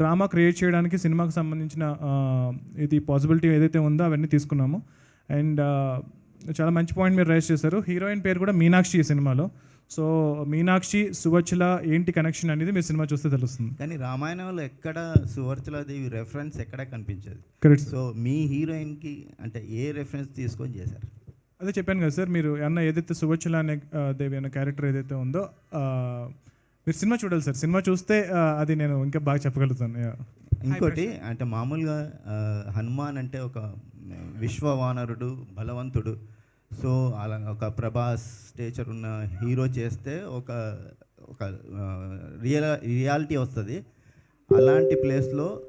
Drama create చేయడానికి సినిమాకి సంబంధించిన ఇది పాసిబిలిటీ ఏదైతే ఉందో అవన్నీ తీసుకున్నాము. అండ్ చాలా మంచి పాయింట్ మీరు రైజ్ చేశారు. హీరోయిన్ పేరు కూడా మీనాక్షి ఈ సినిమాలో. సో మీనాక్షి సువచ్చుల ఏంటి కనెక్షన్ అనేది మీరు సినిమా చూస్తే తెలుస్తుంది. కానీ రామాయణంలో ఎక్కడ సువర్చలాదేవి రెఫరెన్స్ ఎక్కడ కనిపించదు. కరెక్ట్ సో మీ హీరోయిన్కి అంటే ఏ రెఫరెన్స్ తీసుకొని చేశారు? అదే చెప్పాను కదా సార్ మీరు అన్న ఏదైతే సువచ్చుల అనే దేవి అనే క్యారెక్టర్ ఏదైతే ఉందో మీరు సినిమా చూడాలి సార్. సినిమా చూస్తే అది నేను ఇంకా బాగా చెప్పగలుగుతాను. ఇంకోటి అంటే మామూలుగా హనుమాన్ అంటే ఒక విశ్వవానరుడు బలవంతుడు. సో అలా ఒక ప్రభాస్ స్టేచర్ ఉన్న హీరో చేస్తే ఒక ఒక రియల్ రియాలిటీ వస్తుంది. అలాంటి ప్లేస్లో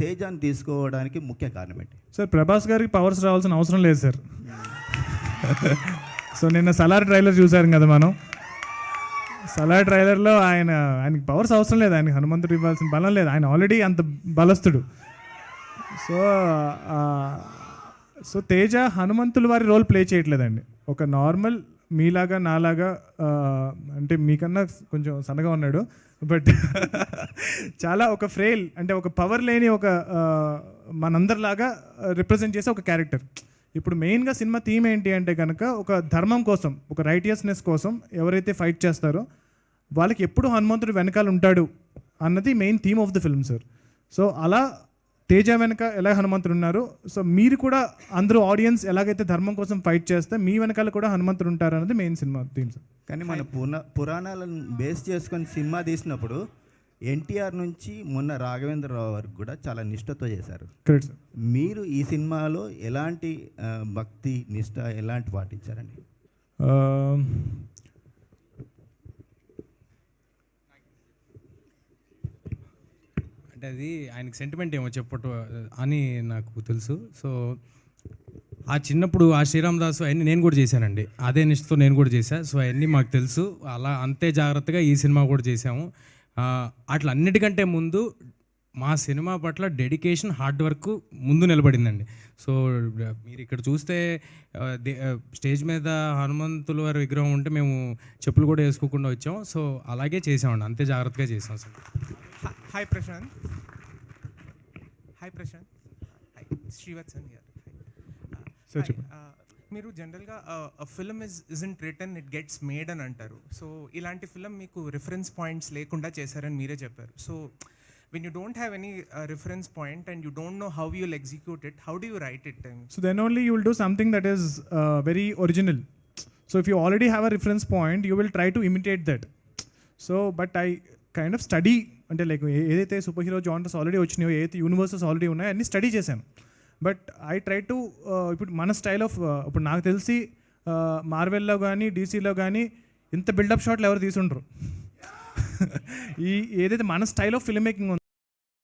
తేజాన్ని తీసుకోవడానికి ముఖ్య కారణం ఏంటి సార్ ప్రభాస్ గారికి పవర్స్ రావాల్సిన అవసరం లేదు సార్. సో నిన్న సలార్ ట్రైలర్ చూసారు కదా మనం. సలా ట్రైలర్లో ఆయన ఆయనకి పవర్స్ అవసరం లేదు. ఆయనకి హనుమంతుడు ఇవ్వాల్సిన బలం లేదు. ఆయన ఆల్రెడీ అంత బలస్తుడు సో సో తేజ హనుమంతుల వారి రోల్ ప్లే చేయట్లేదండి. ఒక నార్మల్ మీలాగా నాలాగా అంటే మీకన్నా కొంచెం సన్నగా ఉన్నాడు. బట్ చాలా ఒక ఫ్రేల్ అంటే ఒక పవర్ లేని ఒక మనందరిలాగా రిప్రజెంట్ చేసే ఒక క్యారెక్టర్. ఇప్పుడు మెయిన్గా సినిమా థీమ్ ఏంటి అంటే కనుక ఒక ధర్మం కోసం ఒక రైటియస్నెస్ కోసం ఎవరైతే ఫైట్ చేస్తారో వాళ్ళకి ఎప్పుడు హనుమంతుడు వెనకాల ఉంటాడు అన్నది main theme of the film sir so అలా తేజ వెనక ఎలా హనుమంతుడు ఉన్నారు సో మీరు కూడా అందరూ ఆడియన్స్ ఎలాగైతే ధర్మం కోసం ఫైట్ చేస్తే మీ వెనకాల కూడా హనుమంతుడు ఉంటారు అన్నది మెయిన్ సినిమా థీమ్ సార్ కానీ మన పురాణాలను బేస్ చేసుకొని సినిమా తీసినప్పుడు ఎన్టీఆర్ నుంచి మొన్న రాఘవేంద్రరావు వరకు కూడా చాలా నిష్ఠతో చేశారు. కరెక్ట్ సార్ మీరు ఈ సినిమాలో ఎలాంటి భక్తి నిష్ఠ ఎలాంటి పాటించారండి? అంటే అది ఆయనకి సెంటిమెంట్ ఏమో చెప్పట అని నాకు తెలుసు. సో ఆ చిన్నప్పుడు ఆ శ్రీరామ్ దాసు అవన్నీ నేను కూడా చేశానండి. అదే నిష్ఠతో నేను కూడా చేశాను సో అవన్నీ మాకు తెలుసు. అలా అంతే జాగ్రత్తగా ఈ సినిమా కూడా చేశాము. అట్లా అన్నిటికంటే ముందు మా సినిమా పట్ల డెడికేషన్ హార్డ్ వర్క్ ముందు నిలబడిందండి సో మీరు ఇక్కడ చూస్తే స్టేజ్ మీద హనుమంతుల వారి విగ్రహం ఉంటే మేము చెప్పులు కూడా వేసుకోకుండా వచ్చాం సో అలాగే చేసామండి అంతే జాగ్రత్తగా చేసాం sir. Hi, Srivatsan here. Hi. Uh, Sir, hi, చెప్పండి. Uh, మీరు జనరల్గా film is isn't written it gets made అని అంటారు సో ఇలాంటి ఫిల్మ్ మీకు రిఫరెన్స్ పాయింట్స్ లేకుండా చేశారని మీరే చెప్పారు so when you don't have any reference point and you don't know how you'll execute it how do you write it So then only you will do something that is uh, very original. So if you already have a reference point, you will try to imitate that. So, but I kind of study అంటే like ఏదైతే super hero genres already వచ్చినాయో ఏదైతే universes already ఉన్నాయో అన్ని study చేశాను but I try to ఇప్పుడు మన style of ఇప్పుడు నాకు తెలిసి మార్వెల్లో కానీ డీసీలో కానీ ఇంత బిల్డప్ షాట్లు ఎవరు తీసుండ్రు? ఈ ఏదైతే మన స్టైల్ ఆఫ్ ఫిల్మ్ మేకింగ్